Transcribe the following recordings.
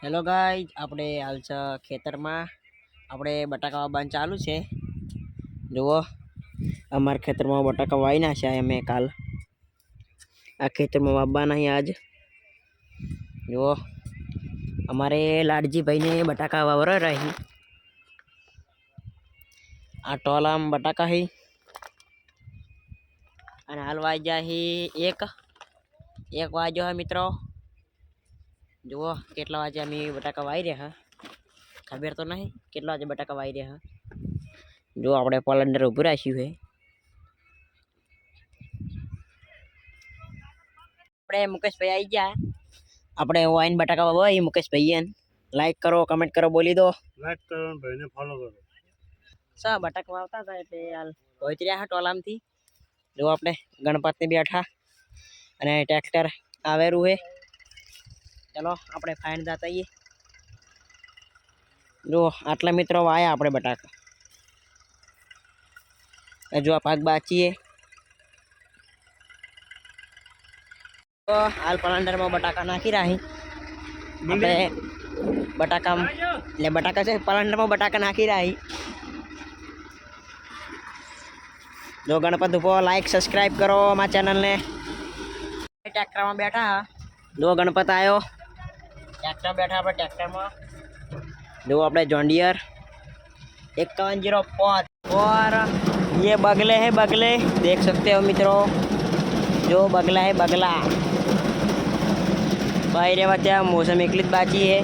Hello guys આપણે હાલ છે ખેતરમાં. આપણે બટાકા વાવવાનું ચાલુ છે. જુઓ, અમારા ખેતરમાં બટાકા વાવી છે અમે કાલ. આ ખેતરમાં વાવવાના આજ. જુઓ, અમારે લાડજીભાઈને બટાકા વાવરો રહી. આ ટોલામ બટાકા હી અને હાલ વાજ્યા હી એક. એક વાજ્યો હે મિત્રો. જુઓ કેટલા વાગે અમે બટાકા વાવી રહ્યા. હા ખબર તો નહીં કેટલા વાગે બટાકા વાવી રહ્યા. હા જો આપણે પલંડર ઊભું રાખ્યું છે. આપણે મુકેશભાઈ આવી ગયા. આપણે વાઈન બટાકા વાવી મુકેશભાઈ લાઈક કરો કમેન્ટ કરો બોલી દો. લાઈક કરો અને ભાઈને ફોલો કરો. સા બટાકા વાવતા હતા એટલે હાલ પહોંચી રહ્યા ટોલામથી. જો આપણે ગણપતને બેઠા. અને ટ્રેક્ટર આવેલું છે. ચલો, આપણે ફાઇન જતા આવીએ જો આટલા મિત્રો વાયા આપણે બટાકા. હજુ આ પાક બાચીએ. હાલ પલાંડરમાં બટાકા નાખી રાહી. આપણે બટાકા, એટલે બટાકા છે પલાંડરમાં બટાકા નાખી રહી. જો ગણપત ઊભો લાઈક સબસ્ક્રાઈબ કરો અમારા ચેનલને ટ્રેક્ટરમાં બેઠા. જો ગણપત આવ્યો ટ્રેક્ટર બેઠા આપણે ટ્રેક્ટરમાં. જો આપણે જોન્ડિયર એકાવન જીરો પાંચ. और ये બગલે હે બગલે. દેખ सकते હો મિત્રો. જો बगला હે બગલા. ભાઈ રહેવા ત્યાં મોસમ એકલી જ બાકી હે.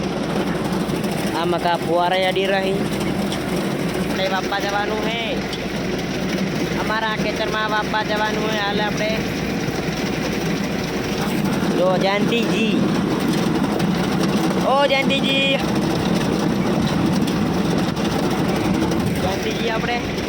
આ મકા ફુવારા અડી રહી. આપણે બાપા જવાનું હે. અમારા ખેતરમાં બાપા જવાનું હે. હાલ આપણે. જો જાનતીજી જયંતીજી જયંતીજી આપણે.